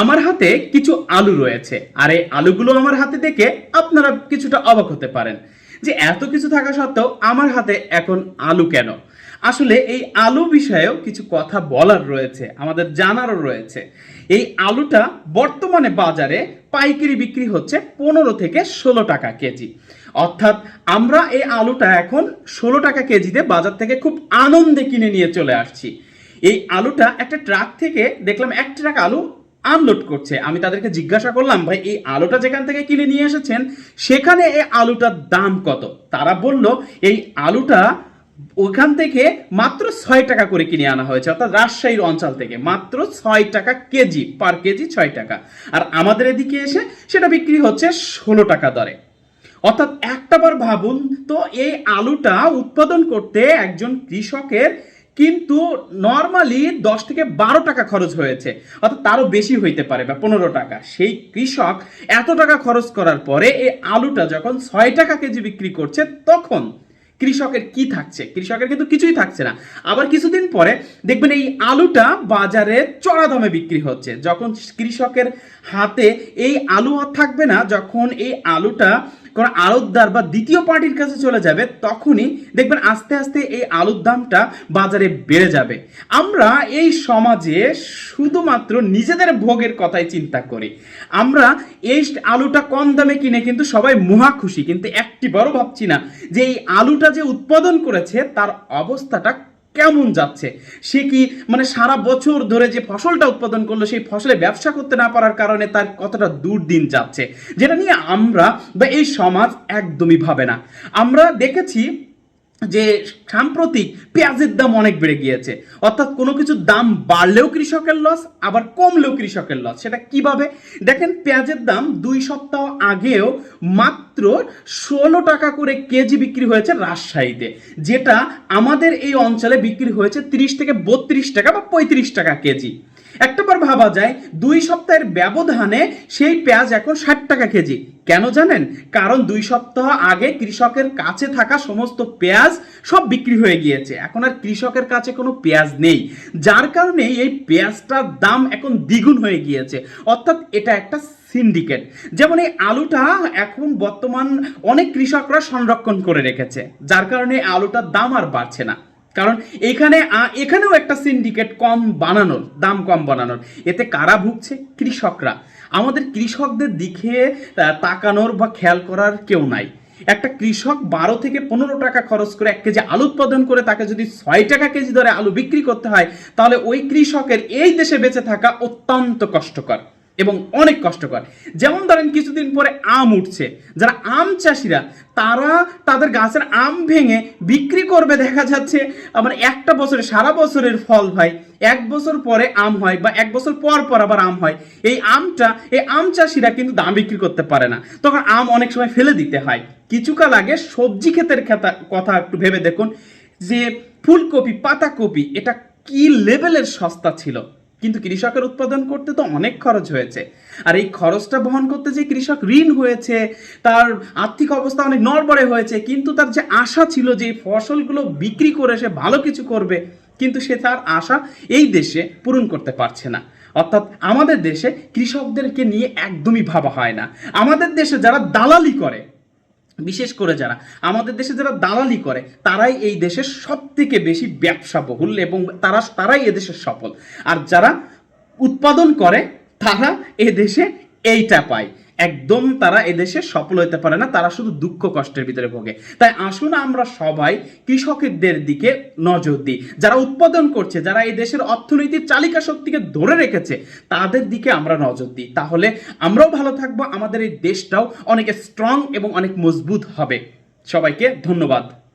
আমার হাতে কিছু আলু রয়েছে। আর এই আলুগুলো আমার হাতে দেখে আপনারা কিছুটা অবাক হতে পারেন যে এত কিছু থাকা সত্ত্বেও আমার হাতে এখন আলু কেন? আসলে এই আলু বিষয়েও কিছু কথা বলার রয়েছে, আমাদের জানারও রয়েছে। এই আলুটা বর্তমানে বাজারে পাইকারি বিক্রি হচ্ছে পনেরো থেকে ষোলো টাকা কেজি। অর্থাৎ আমরা এই আলুটা এখন ষোলো টাকা কেজিতে বাজার থেকে খুব আনন্দে কিনে নিয়ে চলে আসছি। এই আলুটা একটা ট্রাক থেকে দেখলাম এক ট্রাক আলু আনলোড করছে। আমি তাদেরকে জিজ্ঞাসা করলাম, ভাই, এই আলুটা যেখান থেকে কিনে নিয়ে এসেছেন, সেখানে এই আলুটার দাম কত? তারা বলল, এই আলুটা ওখান থেকে মাত্র ছয় টাকা করে কিনে আনা হয়েছে। অর্থাৎ রাজশাহীর অঞ্চল থেকে মাত্র ছয় টাকা কেজি, পার কেজি ছয় টাকা। আর আমাদের এদিকে এসে সেটা বিক্রি হচ্ছে ষোলো টাকা দরে। অর্থাৎ একটাবার ভাবুন তো, এই আলুটা উৎপাদন করতে একজন কৃষকের কিন্তু নর্মালি দশ থেকে বারো টাকা খরচ হয়েছে, অর্থাৎ তারও বেশি হইতে পারে বা পনেরো টাকা। সেই কৃষক এত টাকা খরচ করার পরে এই আলুটা যখন ছয় টাকা কেজি বিক্রি করছে, তখন কৃষকের কি থাকছে? কৃষকের কিন্তু কিছুই থাকছে না। আবার কিছুদিন পরে দেখবেন এই আলুটা বাজারে চড়া দামে বিক্রি হচ্ছে। যখন কৃষকের হাতে এই আলু আর থাকবে না, যখন এই আলুটা কোনো আড়তদার বা দ্বিতীয় পার্টির কাছে চলে যাবে, তখনই দেখবেন আস্তে আস্তে এই আলুর দামটা বাজারে বেড়ে যাবে। আমরা এই সমাজে শুধুমাত্র নিজেদের ভোগের কথাই চিন্তা করি। আমরা এই আলুটা কম দামে কিনে কিন্তু সবাই মহা খুশি, কিন্তু একটি বড় ভাবছি না যে এই আলুটা যে উৎপাদন করেছে, তার অবস্থাটা কেমন যাচ্ছে? সে কি মানে সারা বছর ধরে যে ফসলটা উৎপাদন করল, সেই ফসলে ব্যবসা করতে না পারার কারণে তার কতটা দুর্দিন যাচ্ছে? যেটা নিয়ে আমরা বা এই সমাজ একদমই ভাবে না। আমরা দেখেছি যে সাম্প্রতিক পেঁয়াজের দাম অনেক বেড়ে গিয়েছে। অর্থাৎ কোনো কিছুর দাম বাড়লেও কৃষকের লস আবার কমলেও কৃষকের লস সেটা কীভাবে? দেখেন, পেঁয়াজের দাম দুই সপ্তাহ আগেও মাত্র ষোলো টাকা করে কেজি বিক্রি হয়েছে রাজশাহীতে, যেটা আমাদের এই অঞ্চলে বিক্রি হয়েছে তিরিশ থেকে বত্রিশ টাকা বা পঁয়ত্রিশ টাকা কেজি। একটাবার ভাবা যায়, দুই সপ্তাহের ব্যবধানে সেই পেঁয়াজ এখন ষাট টাকা কেজি। কেন জানেন? কারণ দুই সপ্তাহ আগে কৃষকের কাছে থাকা সমস্ত পেঁয়াজ সব বিক্রি হয়ে গিয়েছে। এখন আর কৃষকের কাছে কোনো পেঁয়াজ নেই। যার কারণে এই পেঁয়াজটার দাম এখন দ্বিগুণ হয়ে গিয়েছে। অর্থাৎ এটা একটা সিন্ডিকেট। যেমন এই আলুটা এখন বর্তমান অনেক কৃষকরা সংরক্ষণ করে রেখেছে। যার কারণে আলুটার দাম আর বাড়ছে না। কারণ এখানে এখানেও একটা সিন্ডিকেট কম বানানোর, দাম কম বানানোর। এতে কারা ভুগছে? কৃষকরা। আমাদের কৃষকদের দিকে তাকানোর বা খেয়াল করার কেউ নাই। একটা কৃষক বারো থেকে পনেরো টাকা খরচ করে এক কেজি আলু উৎপাদন করে তাকে যদি ছয় টাকা কেজি দরে আলু বিক্রি করতে হয়, তাহলে ওই কৃষকের এই দেশে বেঁচে থাকা অত্যন্ত কষ্টকর। এবং অনেক কষ্টকর। যেমন ধরেন কিছুদিন পরে আম উঠছে। যারা আম চাষিরা, তারা তাদের গাছের আম ভেঙে বিক্রি করবে দেখা যাচ্ছে আমার একটা বছরে, সারা বছরের ফল ভাই এক বছর পরে আম হয় বা এক বছর পর পর আবার আম হয়। এই আমটা, এই আম চাষিরা কিন্তু দাম বিক্রি করতে পারে না। তখন আম অনেক সময় ফেলে দিতে হয়। কিছুকাল আগে সবজি ক্ষেতের কথা একটু ভেবে দেখুন যে, ফুলকপি, পাতাকপি, এটা কি লেভেলের সস্তা ছিল? কিন্তু কৃষকের উৎপাদন করতে তো অনেক খরচ হয়েছে। আর এই খরচটা বহন করতে যে কৃষক ঋণ হয়েছে, তার আর্থিক অবস্থা অনেক নড়বড়ে হয়েছে, কিন্তু তার যে আশা ছিল যে ফসলগুলো বিক্রি করে সে ভালো কিছু করবে, কিন্তু সে তার আশা এই দেশে পূরণ করতে পারছে না। অর্থাৎ আমাদের দেশে কৃষকদেরকে নিয়ে একদমই ভাবা হয় না। আমাদের দেশে যারা দালালি করে বিশেষ করে যারা আমাদের দেশে যারা দালালি করে, তারাই এই দেশের সব থেকে বেশি ব্যবসা বহুল এবং তারা, তারাই এদেশের সফল। আর যারা উৎপাদন করে, তারা এদেশে দেশে এইটা পায়। একদম তারা এদেশে সফল হতে পারে না, তারা শুধু দুঃখ কষ্টের ভিতরে ভোগে। তাই আসুন আমরা সবাই কৃষকদের দিকে নজর দিই। যারা উৎপাদন করছে, যারা এই দেশের অর্থনীতির চালিকা শক্তিকে ধরে রেখেছে, তাদের দিকে আমরা নজর দিই। তাহলে আমরাও ভালো থাকব, আমাদের এই দেশটাও অনেক স্ট্রং এবং অনেক মজবুত হবে। সবাইকে ধন্যবাদ।